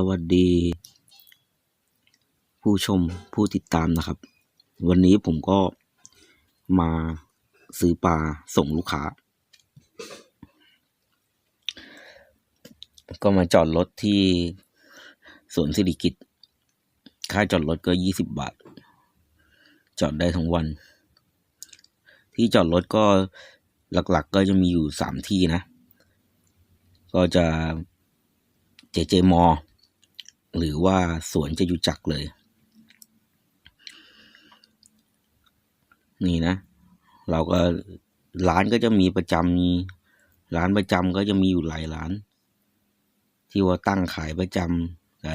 สวัสดี ผู้ชมผู้ติดตามนะครับ วันนี้ผมก็มาซื้อปลาส่งลูกค้า ก็มาจอดรถที่สวนสิริกิตค่าจอดรถก็ยี่สิบบาท จอดได้ทั้งวัน ที่จอดรถก็หลักๆก็จะมีอยู่สามที่นะ ก็จะเจเจมอ หรือว่าสวนจะอยู่จักเลย นี่นะ เราก็ร้านก็จะมีประจำมีร้านประจำก็จะมีอยู่หลายร้าน ที่ว่าตั้งขายประจำแต่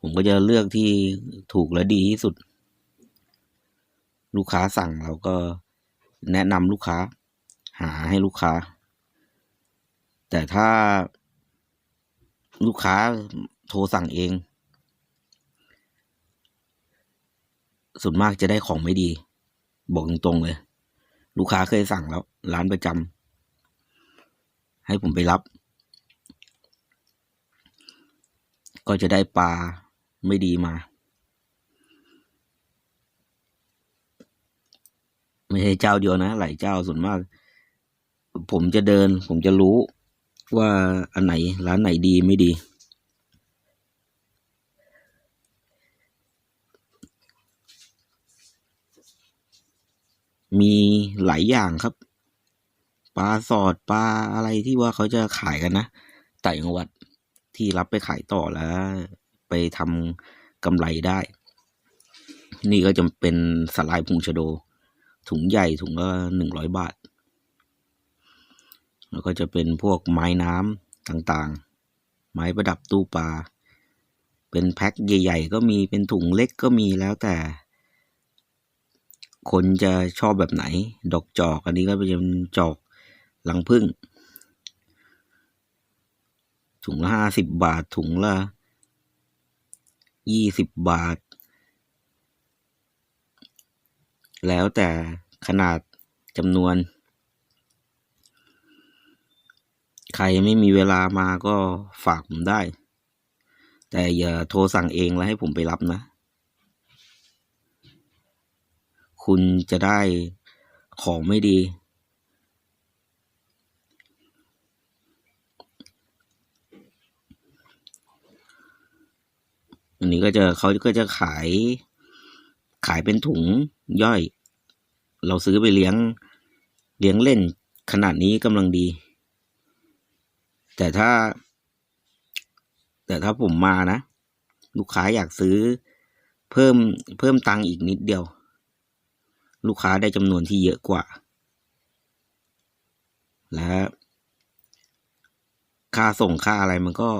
ผมก็จะเลือกที่ถูกและดีที่สุด ลูกค้าสั่งเราก็แนะนำลูกค้า หาให้ลูกค้า แต่ถ้าลูกค้า โทรสั่งเอง ส่วนมากจะได้ของไม่ดี บอกตรงๆเลย ลูกค้าเคยสั่งแล้ว ร้านประจำให้ผมไปรับ ก็จะได้ปลาไม่ดีมา ไม่ใช่เจ้าเดียวนะ หลายเจ้าส่วนมาก ผมจะเดิน ผมจะรู้ว่าอันไหนร้านไหนดีไม่ดี มีหลายอย่างครับปลาสอดปลาอะไรที่ว่าเขาจะขายกันนะต่างจังหวัดที่รับไปขายต่อแล้ว ไปทำกำไรได้ นี่ก็จะเป็นสลายพุงชโด ถุงใหญ่ถุงละหนึ่งร้อยบาท แล้วก็จะเป็นพวกไม้น้ำต่างๆ ไม้ประดับตู้ปลาเป็นแพ็คใหญ่ ๆ ก็มีเป็นถุงเล็กก็มีแล้วแต่ คนจะชอบแบบไหน ดอกจอก อันนี้ก็เป็นจอกลังพึ่ง ถุงละห้าสิบบาท ถุงละยี่สิบบาท แล้วแต่ขนาดจำนวน ใครไม่มีเวลามาก็ฝากผมได้ แต่อย่าโทรสั่งเองแล้วให้ผมไปรับนะ คุณจะได้ของไม่ดี อันนี้ก็จะเขาก็จะขาย ขายเป็นถุงย่อย เราซื้อไปเลี้ยง เลี้ยงเล่นขนาดนี้กำลังดี แต่ถ้า แต่ถ้าผมมานะ ลูกค้าอยากซื้อเพิ่มเพิ่มตังค์อีกนิดเดียว ลูกค้าได้จำนวนที่เยอะกว่า และค่าส่งค่าอะไรมันก็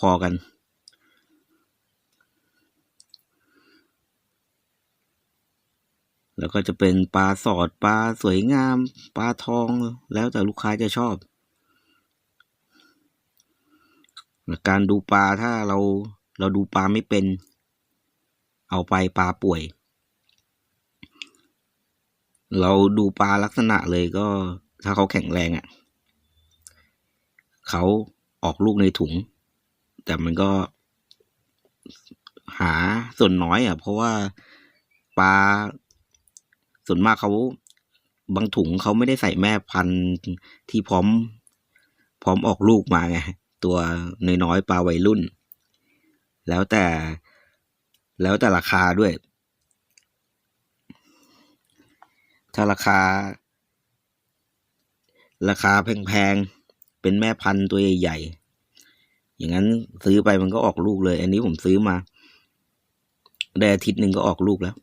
พอๆกัน แล้วก็จะเป็นปลาสอดปลาสวยงาม ปลาทองแล้วแต่ลูกค้าจะชอบการดูปลาถ้าเราเราดูปลาไม่เป็น เอาไปปลาป่วย เราดูปลาลักษณะเลยก็ ถ้าเขาแข็งแรงอะ่ะเขาออกลูกในถุง แต่มันก็หาส่วนน้อยอะ่ะ เพราะว่าปลาส่วนมากเขาบางถุงเขาไม่ได้ใส่แม่พันธุ์ที่พร้อม พร้อมออกลูกมาไงตัวน้อยๆปลาวัยรุ่น แล้วแต่แล้วแต่ราคาด้วย ถ้าราคา ราคาแพงๆ เป็นแม่พันธุ์ตัวใหญ่ๆ อย่างนั้นซื้อไปมันก็ออกลูกเลย อันนี้ผมซื้อมา ได้อาทิตย์หนึ่งก็ออกลูกแล้ว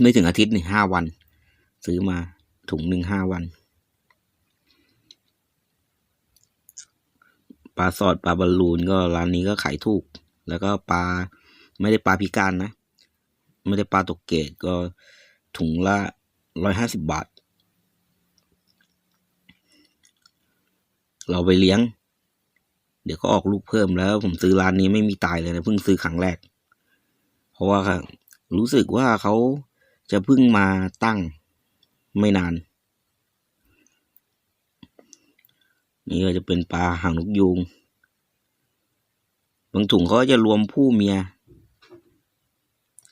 ไม่ถึงอาทิตย์หนึ่งห้าวัน ซื้อมาถุงหนึ่งห้าวัน ปลาสอดปลาบอลลูนก็ร้านนี้ก็ขายถูก แล้วก็ปลาไม่ได้ปลาพิการนะ ไม่ได้ปลาตกเกตก็ถุงละ ร้อยห้าสิบบาท เราไปเลี้ยง เดี๋ยวก็ออกลูกเพิ่มแล้ว ผมซื้อร้านนี้ไม่มีตายเลยนะเพิ่งซื้อครั้งแรก เพราะว่ารู้สึกว่าเขาจะเพิ่งมาตั้งไม่นาน นี่ก็จะเป็นปลาหางนกยูงบางถุงเขาจะรวมผู้เมีย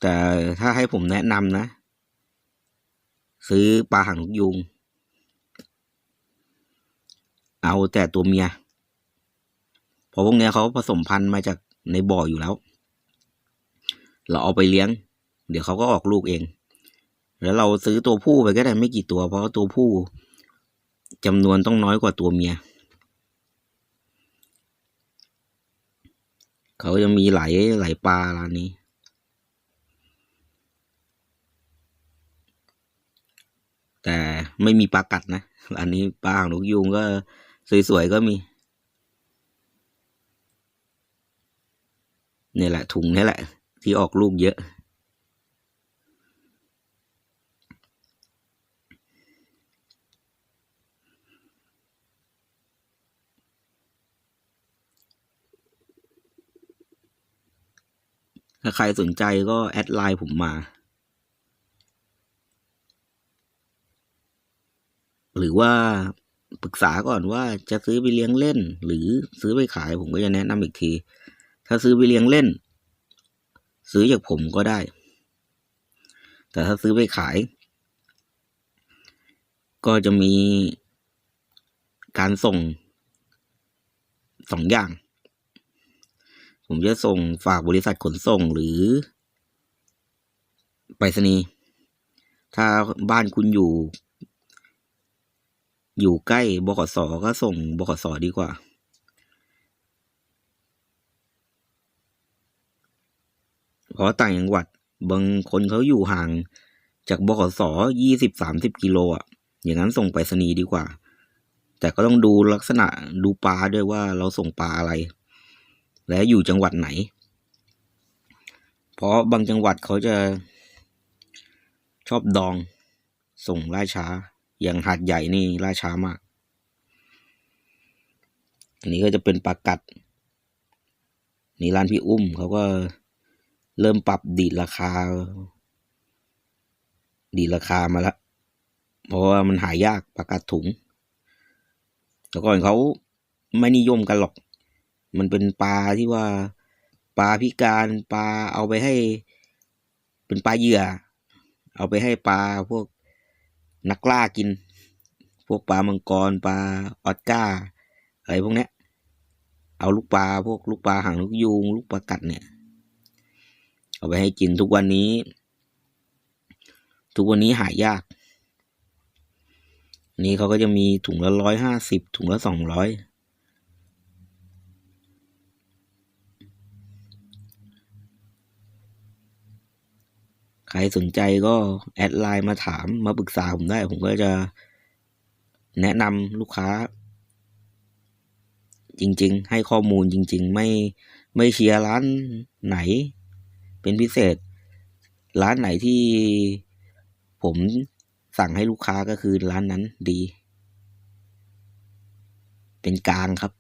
แต่ถ้าให้ผมแนะนำนะ ซื้อปลาหางนกยูงเอาแต่ตัวเมียเพราะพวกเนี้ยเขาผสมพันธุ์มาจากในบ่ออยู่แล้ว เราเอาไปเลี้ยง เดี๋ยวเขาก็ออกลูกเอง แล้วเราซื้อตัวผู้ไปก็ได้ไม่กี่ตัว เพราะตัวผู้จำนวนต้องน้อยกว่าตัวเมีย เขาจะมีหลายหลายปลาร้านนี้ แต่ไม่มีปลากัดนะร้านนี้ปลาหางนกยูงก็สวยๆก็มีเนี่ยแหละ ถุงนี่แหละ ที่ออกลูกเยอะถ้าใครสนใจก็แอดไลน์ผมมา หรือว่าปรึกษาก่อนว่าจะซื้อไปเลี้ยงเล่น หรือซื้อไปขายผมก็จะแนะนำอีกที ถ้าซื้อไปเลี้ยงเล่น ซื้อจากผมก็ได้ แต่ถ้าซื้อไปขาย ก็จะมีการส่งสองอย่าง ผมจะส่งฝากบริษัทขนส่งหรือ ไปรษณีย์ถ้าบ้านคุณอยู่ อยู่ใกล้บขสก็ส่งบขสดีกว่า เพราะต่างจังหวัดบางคนเขาอยู่ห่างจากบขสยี่สิบสามสิบกิโลอะ อย่างนั้นส่งไปรษณีดีกว่า แต่ก็ต้องดูลักษณะดูปลาด้วยว่าเราส่งปลาอะไร และอยู่จังหวัดไหน เพราะบางจังหวัดเขาจะชอบดอง ส่งล่าช้า อย่างหาดใหญ่นี่ล่าช้ามาก อันนี้ก็จะเป็นปลากัด นี่ร้านพี่อุ้มเขาก็เริ่มปรับดีดราคา ดีดราคามาแล้วเพราะว่ามันหายากปลากัดถุง แต่ก่อนเขาไม่นิยมกันหรอก มันเป็นปลาที่ว่าปลาพิการปลาเอาไปให้ เป็นปลาเหยื่อ เอาไปให้ปลาพวก นักล่ากิน พวกปลามังกรปลาออสการ์อะไรพวกเนี้ย เอาลูกปลาพวกลูกปลาหางลูกยูงลูกปลากัดเนี่ย เอาไปให้กินทุกวันนี้ ทุกวันนี้หายาก นี่เขาก็จะมีถุงละร้อยห้าสิบถุงละสองร้อย รสนใจก็แอดไลน์มาถามมาปรึกษาผมได้ ผมก็จะแนะนำลูกค้า จริง ๆ ให้ข้อมูลจริง ๆ ไม่ไม่เชียร์ร้านไหน เป็นพิเศษ ร้านไหนที่ผมสั่งให้ลูกค้าก็คือร้านนั้นดี เป็นกลางครับ